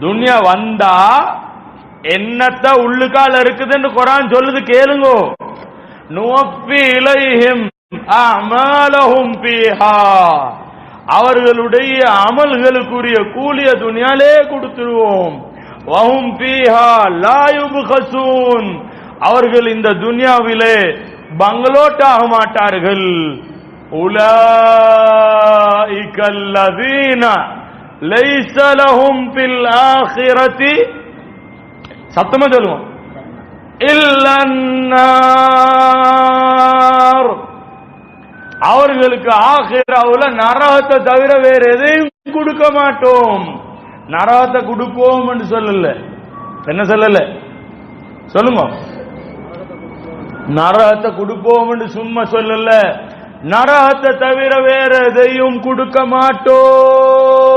துன்யா வந்தா என்னத்த உள்ளுக்கால இருக்குதுன்னு குரான் சொல்லுது கேளுங்கோ. நோப்பி இலையும் அமலஹும் பீஹா அவர்களுடைய அமல்களுக்குரிய கூலிய துணியாலே கொடுத்துருவோம். வஹும் பீஹா லாயுபு ஹசூன் அவர்கள் இந்த துன்யாவிலே பங்களோட்டாக மாட்டார்கள். உலா அல்லதீன லைசலஹும் பில் ஆஹிரதி. சத்தமா சொல்லுவோம். இல்லன்னார். அவர்களுக்கு ஆகிராவுல நரகத்தை தவிர வேற எதையும் கொடுக்க மாட்டோம். நரகத்தை கொடுப்போம் சொல்லல. என்ன சொல்லல? சொல்லுங்க. நரகத்தை கொடுப்போம் சும்மா சொல்லல. நரகத்தை தவிர வேற எதையும் கொடுக்க மாட்டோம்.